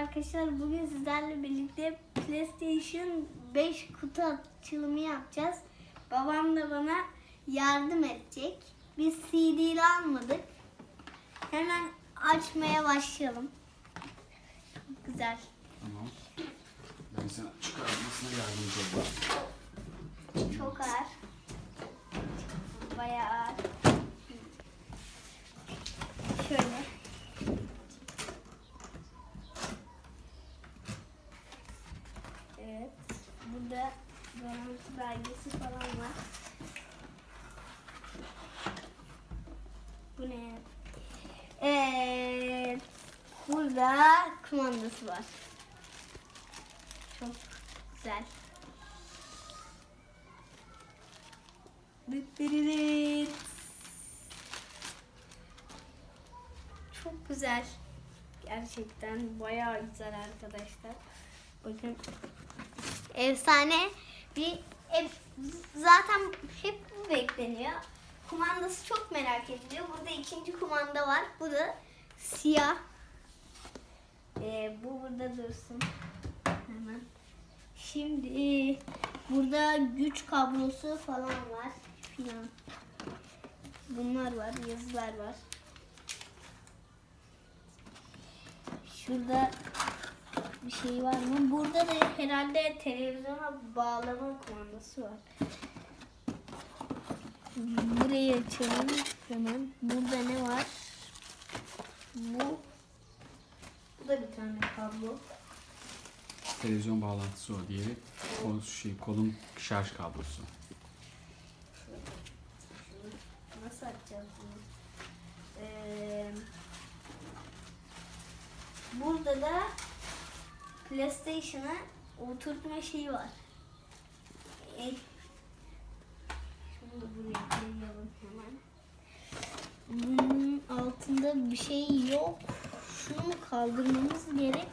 arkadaşlar. Bugün sizlerle birlikte PlayStation 5 kutu açılımı yapacağız. Babam da bana yardım edecek. Biz CD'li almadık. Hemen açmaya başlayalım. Çok güzel. Tamam. Ben sana çıkarmasına yardımcı olayım. Çok ağır. Bayağı ağır. Şöyle. Evet. Burada garanti belgesi falan var. Bu ne? Evet. Burada kumandası var. Çok güzel. Çok güzel. Gerçekten bayağı güzel arkadaşlar. Bakın. Efsane bir ev, zaten hep bu bekleniyor. Kumandası çok merak ediliyor. Burada ikinci kumanda var. Bu da siyah. Ee, bu burada dursun. Hemen. Şimdi burada güç kablosu falan var filan. Bunlar var, yazılar var. Şurada bir şey var mı? Burada da herhalde televizyona bağlama kumandası var. Burayı açalım hemen. Burada ne var? Bu bu da bir tane kablo. Televizyon bağlantısı o. Diğeri kol, şey, kolun şarj kablosu. Nasıl açacağız bunu? Ee, burada da PlayStation'a oturtma şeyi var. Ee, şunu da buraya koyalım hemen. Bunun altında bir şey yok. Şunu mu kaldırmamız gerek?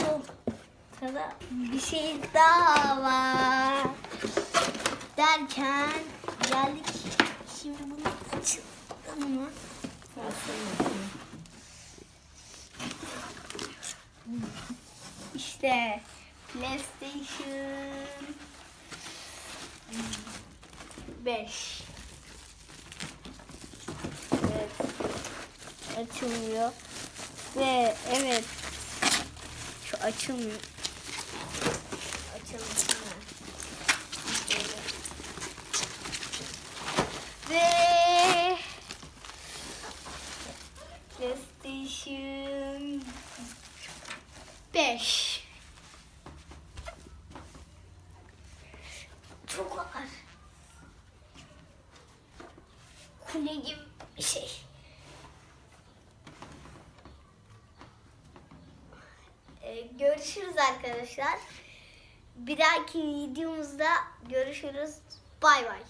Ortada bir şey daha var. Derken geldik. Şimdi bunu açalım mı? İşte PlayStation 5. Evet. Açılmıyor. Ve evet. Şu açılmıyor. Açılmıyor. Ve PlayStation 5 Çok ağır. Kule gibi bir şey. Ee, görüşürüz arkadaşlar. Bir dahaki videomuzda görüşürüz. Bay bay.